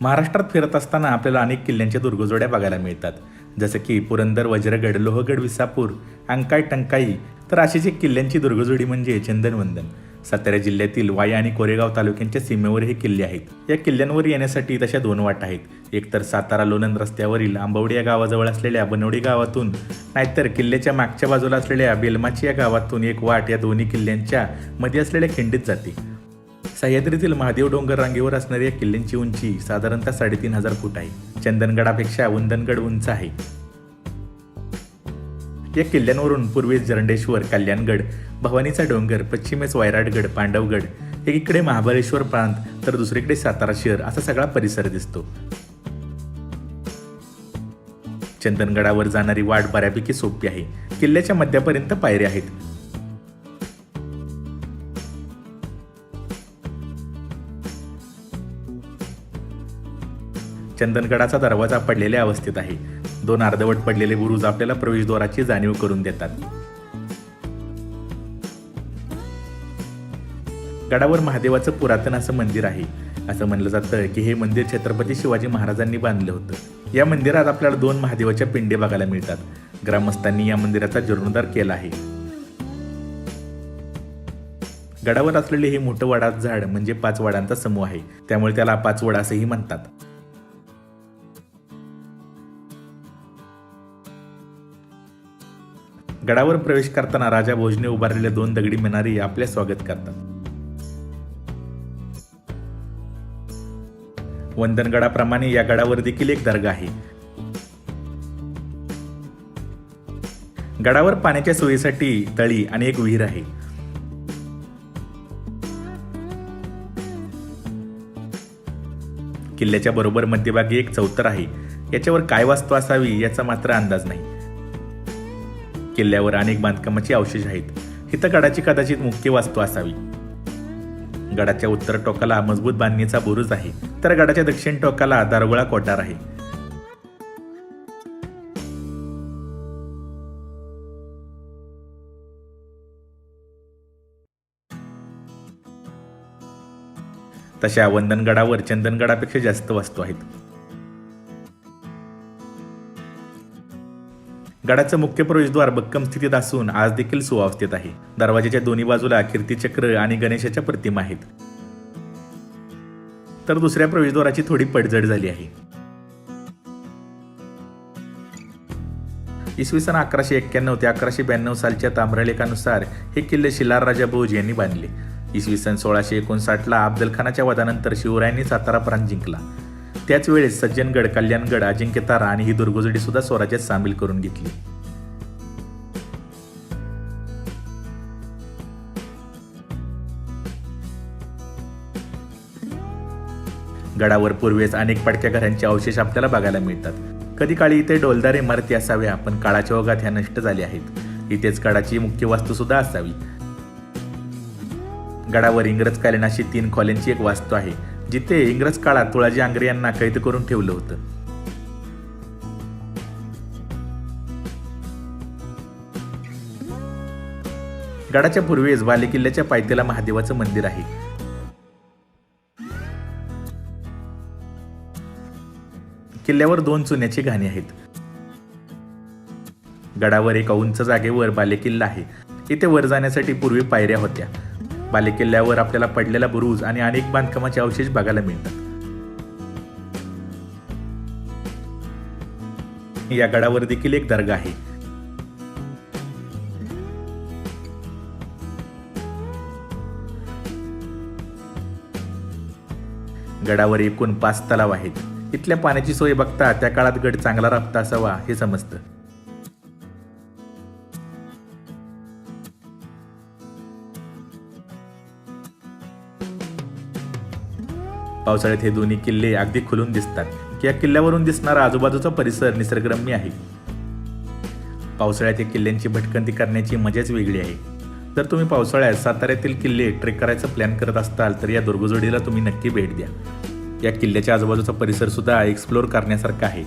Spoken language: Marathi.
महाराष्ट्रात फिरत असताना आपल्याला अनेक किल्ल्यांच्या दुर्गजोड्या बघायला मिळतात. जसं की पुरंदर वज्रगड लोहगड विसापूर अंकाई टंकाई. तर अशीच एक किल्ल्यांची दुर्गजोडी म्हणजे चंदनवंदन. सातारा जिल्ह्यातील वाई आणि कोरेगाव तालुक्यांच्या सीमेवर हे किल्ले आहेत. या किल्ल्यांवर येण्यासाठी तशा दोन वाट आहेत. एक तर सातारा लोणंद रस्त्यावरील आंबवडी या गावाजवळ असलेल्या बनवडी गावातून नाहीतर किल्ल्याच्या मागच्या बाजूला असलेल्या बेलमाची या गावातून एक वाट या दोन्ही किल्ल्यांच्या मध्ये असलेल्या खिंडीत जाते. सह्याद्रीतील महादेव डोंगर रांगेवर असणारी या किल्ल्यांची उंची साधारणतः साडेतीन हजार फूट आहे. चंदनगडापेक्षा वंदनगड उंच आहे. या किल्ल्यांवरून पूर्वेस जरंडेश्वर कल्याणगड भवानीचा डोंगर पश्चिमेस वैराटगड पांडवगड एकीकडे महाबळेश्वर प्रांत तर दुसरीकडे सातारा शहर असा सगळा परिसर दिसतो. चंदनगडावर जाणारी वाट बऱ्यापैकी सोपी आहे. किल्ल्याच्या मध्यापर्यंत पायऱ्या आहेत. चंदनगडाचा दरवाजा पडलेल्या अवस्थेत आहे. दोन अर्धवट पडलेले बुरुज आपल्याला प्रवेशद्वाराची जाणीव करून देतात. गडावर महादेवाचं पुरातन असं मंदिर आहे. असं म्हणलं जातं की हे मंदिर छत्रपती शिवाजी महाराजांनी बांधलं होतं. या मंदिरात आपल्याला दोन महादेवाच्या पिंडे बघायला मिळतात. ग्रामस्थांनी या मंदिराचा जीर्णोद्धार केला आहे. गडावर असलेले हे मोठं वडाचं झाड म्हणजे पाच वडांचा समूह आहे. त्यामुळे त्याला पाचवड असंही म्हणतात. गडावर प्रवेश करताना राजा भोजने उभारलेल्या दोन दगडी मिनारी आपले स्वागत करतात. वंदनगडाप्रमाणे या गडावर देखील एक दर्गा आहे. गडावर पाण्याच्या सोयीसाठी तळी आणि एक विहीर आहे. किल्ल्याच्या बरोबर मध्यभागी एक चौतर आहे. याच्यावर काय वास्तू असावी याचा मात्र अंदाज नाही. किल्ल्यावर अनेक बांधकामाचे अवशेष आहेत. हिथं गडाची कदाचित मुख्य वास्तू असावी. गडाच्या उत्तर टोकाला मजबूत बांधणीचा बुरुज आहे. तर गडाच्या दक्षिण टोकाला दारगोळा कोटार आहे. तशा वंदनगडावर चंदनगडापेक्षा जास्त वास्तू आहेत. गडाचं मुख्य प्रवेशद्वार भक्कम स्थितीत असून आज देखील सुव्यवस्थित आहे. दरवाजाच्या दोन्ही बाजूला कीर्तीचक्र आणि गणेशाच्या प्रतिमा आहेत. तर दुसऱ्या प्रवेशद्वाराची थोडी पडझड झाली आहे. इसवी सन अकराशे एक्क्याण्णव ते अकराशे ब्याण्णव सालच्या ताम्रलेखानुसार हे किल्ले शिलार राजा भोज यांनी बांधले. इसवी सन सोळाशे एकोणसाठला अफजलखानाच्या वधानंतर शिवरायांनी सातारा प्रांत जिंकला. त्याच वेळेस सज्जनगड कल्याणगड अजिंक्यतारा आणि ही दुर्गोजडी सुद्धा स्वराज्यात सामील करून घेतली. गडावर पूर्वेस अनेक पडक्या घरांचे अवशेष आपल्याला बघायला मिळतात. कधी काळी इथे डोलदार इमारती असाव्या पण काळाच्या ओघात ह्या नष्ट झाल्या आहेत. इथेच गडाची मुख्य वास्तू सुद्धा असावी. गडावर इंग्रज अशी तीन खोल्यांची एक वास्तू आहे. जिथे इंग्रज काळात तुळाजी आंग्रे यांना कैद करून ठेवलं होतं. गडाच्या पूर्वेस बालेकिल्ल्याच्या पायथ्याला महादेवाचं मंदिर आहे. किल्ल्यावर दोन चुन्याची घाणी आहेत. गडावर एका उंच जागेवर बालेकिल्ला आहे. इथे वर जाण्यासाठी पूर्वी पायऱ्या होत्या. बालेकिल्ल्यावर आपल्याला पडलेला बुरुज आणि अनेक बांधकामाचे अवशेष बघायला मिळतात. या गडावर देखील एक दर्गा आहे. गडावर एकूण पाच तलाव आहेत. इथल्या पाण्याची सोय बघता त्या काळात गड चांगला राबता असावा हे समजतं. पावसाळ्यात हे दोन्ही किल्ले अगदी खुलून दिसतात. की या किल्ल्यावरून दिसणारा आजूबाजूचा परिसर निसर्गरम्य आहे. पावसाळ्यात या किल्ल्यांची भटकंती करण्याची मजाच वेगळी आहे. जर तुम्ही पावसाळ्यात साताऱ्यातील किल्ले ट्रेक करायचा प्लॅन करत असाल तर या दुर्गजोडीला तुम्ही नक्की भेट द्या. या किल्ल्याच्या आजूबाजूचा परिसर सुद्धा एक्सप्लोर करण्यासारखा आहे.